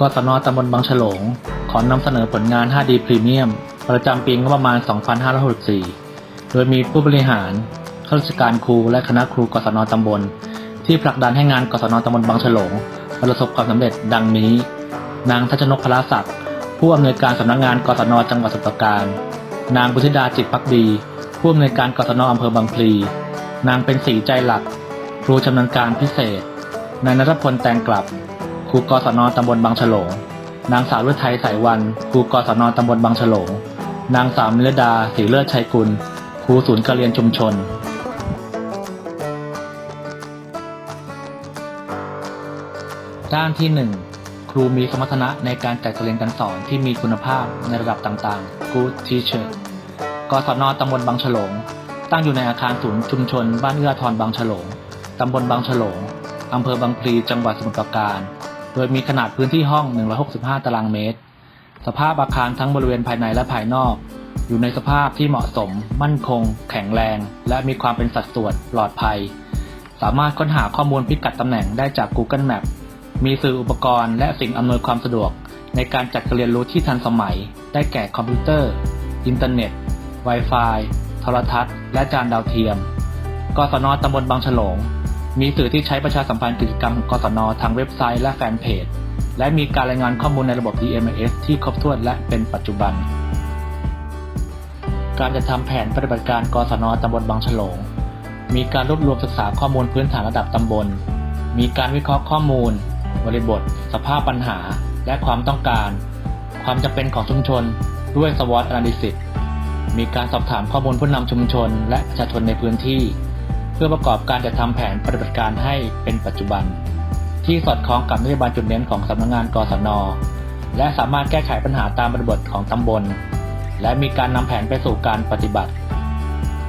กศนตำบลบางฉลง ขอนำเสนอผลงาน 5D Premium ประจำปีงบประมาณ 2564 โดยมีผู้บริหารข้าราชการครูและคณะครูกศนตำบล ที่ผลักดันให้งานกศนตำบลบางฉลง ประสบความสำเร็จดังนี้ นางทัชนกพลาศักดิ์ผู้อำนวยการสำนักงานกศนจังหวัดสมุทรปราการ นางบุธิดาจิตพักดี ผู้อำนวยการกศนอำเภอบางพลี นางเป็นสีใจหลัก ครูชำนาญการพิเศษ นายนัทพลแตงกลับ ครูกศนตำบลบางฉลง นางสาวฤทัยสายวันครูกศนตำบลบางฉลง นางสาวมิรดาศรีเลิศชัยกุลครูศูนย์การเรียนชุมชนด้านที่ 1 ครูมีสมรรถนะในการจัดการเรียนการสอนที่มีคุณภาพในระดับต่างๆ Good Teacher กศนตำบลบางฉลง ตั้งอยู่ในอาคารศูนย์ชุมชน บ้านเอื้อทรบางฉลง ตำบลบางฉลง อำเภอบางพลี จังหวัดสมุทรปราการ โดยมีขนาดพื้นที่ห้อง 165 ตารางเมตร สภาพอาคารทั้งบริเวณภายในและภายนอก อยู่ในสภาพที่เหมาะสม มั่นคง แข็งแรง และมีความเป็นสัดส่วนปลอดภัย สามารถค้นหาข้อมูลพิกัดตำแหน่งได้จาก Google Map มีสื่ออุปกรณ์และสิ่งอำนวยความสะดวก ในการจัดการเรียนรู้ที่ทันสมัย ได้แก่คอมพิวเตอร์ อินเทอร์เน็ต Wi-Fi โทรทัศน์ และจานดาวเทียมกศนตำบลบางฉลง มีสื่อที่ใช้ประชาสัมพันธ์กิจกรรมของกศนทางเว็บไซต์และแฟนเพจ และมีการรายงานข้อมูลในระบบ DMS ที่ครบถ้วนและเป็นปัจจุบัน การจะทำแผนปฏิบัติการกศนตำบลบางฉลง มีการรวบรวมศึกษาข้อมูลพื้นฐานระดับตำบล มีการวิเคราะห์ข้อมูล บริบท สภาพปัญหา และความต้องการ ความจำเป็นของชุมชน ด้วย SWOT Analysis มีการสอบถามข้อมูลผู้นำชุมชน และประชาชนในพื้นที่ พื่อประกอบการจัดทำแผนปฏิบัติการให้เป็นปัจจุบัน ที่สอดคล้องกับนโยบายจุดเน้นของสำนักงานกศน และสามารถแก้ไขปัญหาตามบริบทของตำบล และมีการนำแผนไปสู่การปฏิบัติ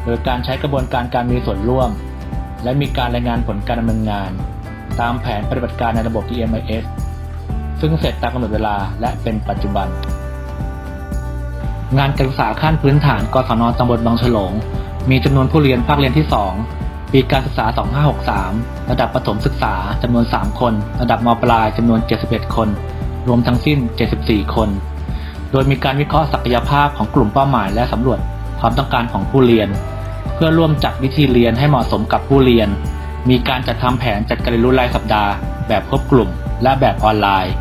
โดยการใช้กระบวนการการมีส่วนร่วม และมีการรายงานผลการดำเนินงาน ตามแผนปฏิบัติการในระบบ TMIS ซึ่งเสร็จตามกำหนดเวลาและเป็นปัจจุบัน งานการศึกษาขั้นพื้นฐานกศนตำบลบางฉลง มีจำนวนผู้เรียนภาคเรียนที่ 2 ปีการศึกษา 2563 ระดับประถมศึกษาจำนวน 3 คน ระดับมปลายจำนวน 71 คน รวมทั้งสิ้น 74 คน โดยมีการวิเคราะห์ศักยภาพของกลุ่มเป้าหมายและสำรวจความต้องการของผู้เรียน เพื่อร่วมจัดวิธีเรียนให้เหมาะสมกับผู้เรียน มีการจัดทำแผนจัดการเรียนรู้รายสัปดาห์ แบบครบกลุ่ม และแบบออนไลน์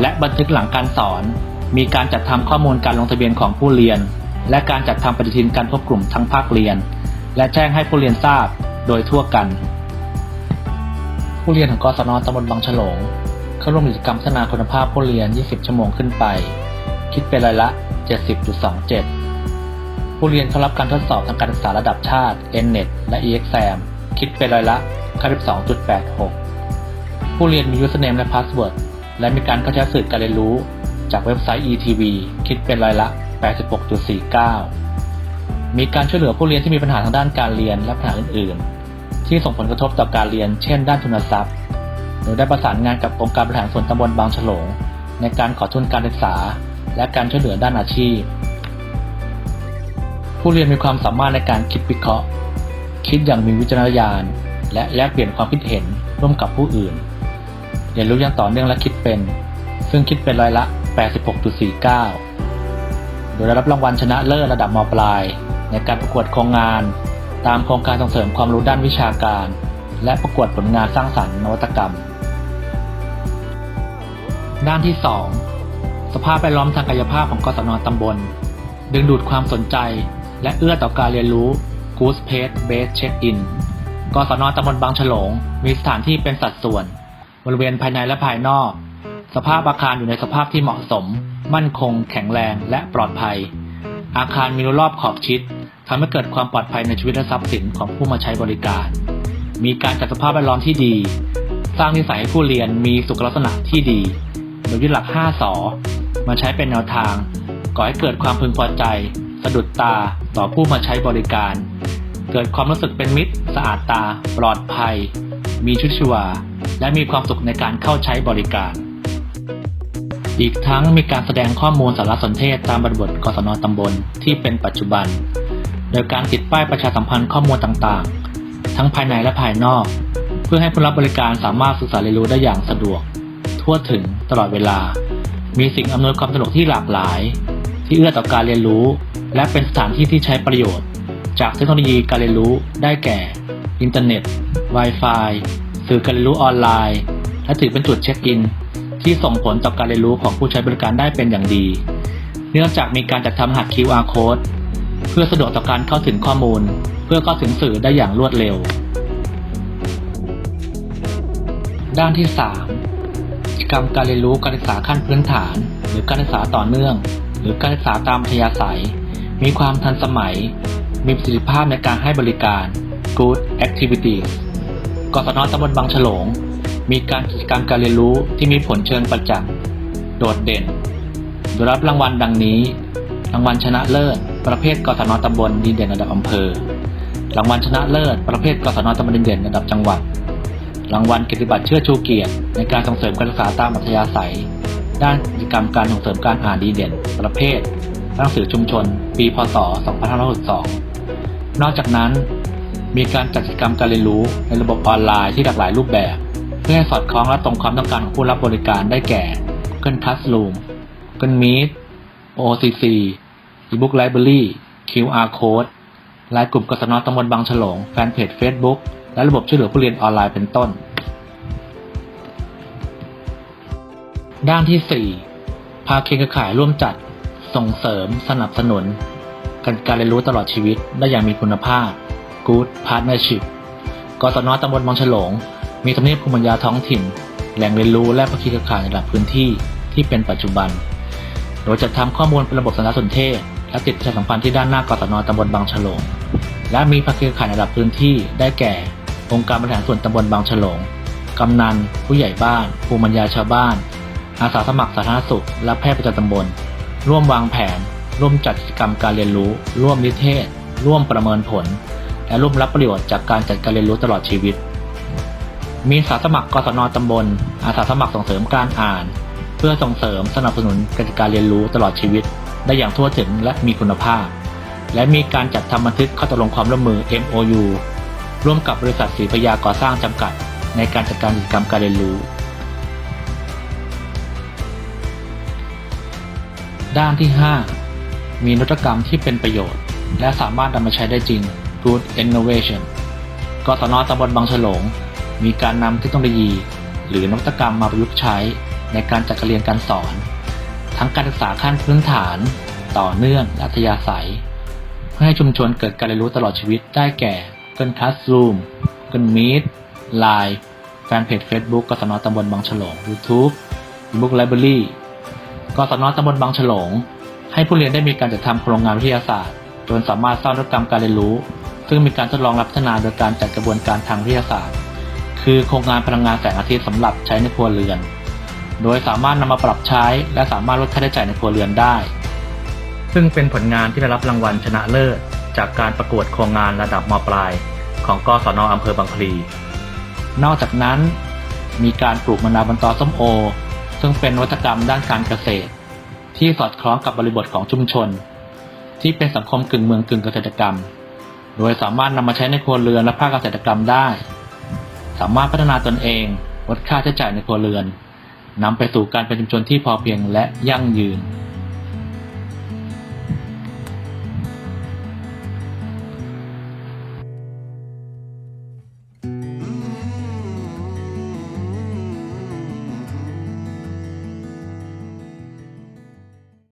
และบันทึกหลังการสอน มีการจัดทำข้อมูลการลงทะเบียนของผู้เรียน และการจัดทำปฏิทินการพบกลุ่มทั้งภาคเรียน และแจ้งให้ผู้เรียนทราบ โดยทั่วกัน ผู้เรียนของกศนตำบลบางฉลงเข้าร่วมกิจกรรมพัฒนาคุณภาพผู้เรียน 20 ชั่วโมงขึ้นไป คิดเป็นรายละ 70.27 ผู้เรียนเข้ารับการทดสอบทางการศึกษาระดับชาติ NNET และ EXAM คิดเป็นรายละ 92.86 ผู้เรียนมี username และ password และมีการเข้าใช้สื่อการเรียนรู้ จากเว็บไซต์ ETV คิดเป็นรายละ 86.49 มีการช่วยเหลือผู้เรียนที่มีปัญหาทางด้านการเรียนและปัญหาอื่นๆ ที่ส่งผลกระทบต่อการเรียน เช่น ด้านทุนทรัพย์โดยได้ประสานงานกับองค์การบริหารส่วนตำบลบางฉลง ในการขอทุนการศึกษา และการช่วยเหลือด้านอาชีพ ผู้เรียนมีความสามารถในการคิดวิเคราะห์ คิดอย่างมีวิจารณญาณ และแลกเปลี่ยนความคิดเห็นร่วมกับผู้อื่น เรียนรู้อย่างต่อเนื่องและคิดเป็น ซึ่งคิดเป็นร้อยละ 86.49 โดยได้รับรางวัลชนะเลิศระดับมปลาย ในการประกวดโครงงาน ตามโครงการส่งเสริมความรู้ด้านวิชาการ และประกวดผลงานสร้างสรรค์นวัตกรรม ด้านที่ 2 สภาพแวดล้อมทางกายภาพของกศนตำบล ดึงดูดความสนใจ และเอื้อต่อการเรียนรู้ Goose Page Base Check-in กศนตำบลบางฉลง มีสถานที่เป็นสัดส่วน บริเวณภายในและภายนอก สภาพอาคารอยู่ในสภาพที่เหมาะสม มั่นคง แข็งแรงและปลอดภัย อาคารมีรั้วรอบขอบชิด ทำให้เกิดความปลอดภัยในชีวิตและทรัพย์สินของผู้มาใช้บริการ มีการจัดสภาพแวดล้อมที่ดี สร้างนิสัยให้ผู้เรียนมีสุขลักษณะที่ดี โดยยึดหลัก 5สอมาใช้เป็นแนวทาง ก่อให้เกิดความพึงพอใจ สะดุดตาต่อผู้มาใช้บริการ เกิดความรู้สึกเป็นมิตร สะอาดตา ปลอดภัย มีชุดชวา และมีความสุขในการเข้าใช้บริการ อีกทั้งมีการแสดงข้อมูลสารสนเทศตามบริบทกศนตำบลที่เป็นปัจจุบัน โดยการติดป้ายประชาสัมพันธ์ข้อมูลต่างๆ ทั้งภายในและภายนอก เพื่อให้ผู้รับบริการสามารถศึกษาเรียนรู้ได้อย่างสะดวก ทั่วถึงตลอดเวลา มีสิ่งอำนวยความสะดวกที่หลากหลาย ที่เอื้อต่อการเรียนรู้ และเป็นสถานที่ที่ใช้ประโยชน์ จากเทคโนโลยีการเรียนรู้ได้แก่ อินเทอร์เน็ต Wi-Fi สื่อการเรียนรู้ออนไลน์ และถือเป็นจุดเช็คอิน ที่ส่งผลต่อการเรียนรู้ของผู้ใช้บริการได้เป็นอย่างดี เนื่องจากมีการจัดทำรหัส QR code เพื่อสะดวกต่อการเข้าถึงข้อมูล เพื่อเข้าถึงสื่อได้อย่างรวดเร็ว ด้านที่ 3 กิจกรรมการเรียนรู้การศึกษาขั้นพื้นฐาน หรือการศึกษาต่อเนื่อง หรือการศึกษาตามอัธยาศัย มีความทันสมัย มีประสิทธิภาพในการให้บริการ Good Activities กศนตำบลบางฉลง มีการกิจกรรมการเรียนรู้ที่มีผลเชิงประจักษ์โดดเด่นโดยรับรางวัลดังนี้ รางวัลชนะเลิศ ประเภทกศนตำบลดีเด่นระดับอำเภอ รางวัลชนะเลิศ ประเภทกศนตำบลดีเด่นระดับจังหวัด รางวัลเกียรติบัตรเชิดชูเกียรติ ในการส่งเสริมการศึกษาตามอัธยาศัย ด้านกิจกรรมการส่งเสริมการอ่านดีเด่น ประเภทหนังสือชุมชน ปี พศ 2562 นอกจากนั้น มีการจัดกิจกรรมการเรียนรู้ในระบบออนไลน์ที่หลากหลายรูปแบบ เพื่อให้สอดคล้องและตรงความต้องการของผู้รับบริการได้แก่ Google Classroom Google Meet OCC eBook Library QR Code ไลน์กลุ่มกศนตำบลบางฉลง แฟนเพจ Facebook และระบบช่วยเหลือผู้เรียนออนไลน์เป็นต้น ด้านที่4ภาคเครือข่ายร่วมจัด ส่งเสริม สนับสนุน การการเรียนรู้ตลอดชีวิตได้อย่างมีคุณภาพ Good Partnership กศนตำบลบางฉลง มีทำเนียบภูมิปัญญาท้องถิ่น แหล่งเรียนรู้และภาคีเครือข่ายในระดับพื้นที่ที่เป็นปัจจุบัน โดยจัดทำข้อมูลเป็นระบบสารสนเทศ และติดประชาสัมพันธ์ที่ด้านหน้ากศนตำบลบางฉลง และมีภาคีเครือข่ายระดับพื้นที่ได้แก่ องค์การบริหารส่วนตำบลบางฉลง กำนัน ผู้ใหญ่บ้าน ภูมิปัญญาชาวบ้าน อาสาสมัครสาธารณสุข และแพทย์ประจำตำบล ร่วมวางแผน ร่วมจัดกิจกรรมการเรียนรู้ ร่วมนิเทศ ร่วมประเมินผล และร่วมรับประโยชน์จากการจัดการเรียนรู้ตลอดชีวิต มีอาสาสมัครกศนตำบล อาสาสมัครส่งเสริมการอ่าน เพื่อส่งเสริมสนับสนุนกิจการเรียนรู้ตลอดชีวิต ได้อย่างทั่วถึงและมีคุณภาพ และมีการจัดทำบันทึกข้อตกลงความร่วมมือ MOU ร่วมกับบริษัทศรีพยาก่อสร้างจำกัด ในการจัดการกิจกรรมการเรียนรู้ ด้านที่ 5 มีนวัตกรรมที่เป็นประโยชน์ และสามารถนำมาใช้ได้จริง Good Innovation กศนตำบลบางฉลง มีการนำเทคโนโลยี หรือนวัตกรรมมาประยุกต์ใช้ในการจัดการเรียนการสอน ทั้งการศึกษาขั้นพื้นฐาน ต่อเนื่องอัธยาศัย เพื่อให้ชุมชนเกิดการเรียนรู้ตลอดชีวิตได้แก่ Google Classroom Google Meet Line แฟนเพจ Facebook กศนตำบลบางฉลง YouTube Book Library กศนตำบลบางฉลง ให้ผู้เรียนได้มีการจัดทำโครงงานวิทยาศาสตร์ จนสามารถสร้างนวัตกรรมการเรียนรู้ ซึ่งมีการทดลองและพัฒนาโดยการจัดกระบวนการทางวิทยาศาสตร์ คือโครงงานพลังงานแสงอาทิตย์สำหรับใช้ในครัวเรือน โดยสามารถนำมาปรับใช้ และสามารถลดค่าใช้จ่ายในครัวเรือนได้ ซึ่งเป็นผลงานที่ได้รับรางวัลชนะเลิศ จากการประกวดโครงงานระดับมปลาย ของกศนอำเภอบางพลี นอกจากนั้น มีการปลูกมะนาวบนตอส้มโอ ซึ่งเป็นนวัตกรรมด้านการเกษตร ที่สอดคล้องกับบริบทของชุมชน ที่เป็นสังคมกึ่งเมืองกึ่งเกษตรกรรม โดยสามารถนำมาใช้ในครัวเรือนและภาคเกษตรกรรมได้ สามารถพัฒนาตนเองลดค่าใช้จ่ายในครัวเรือน นำไปสู่การเป็นชุมชนที่พอเพียงและยั่งยืน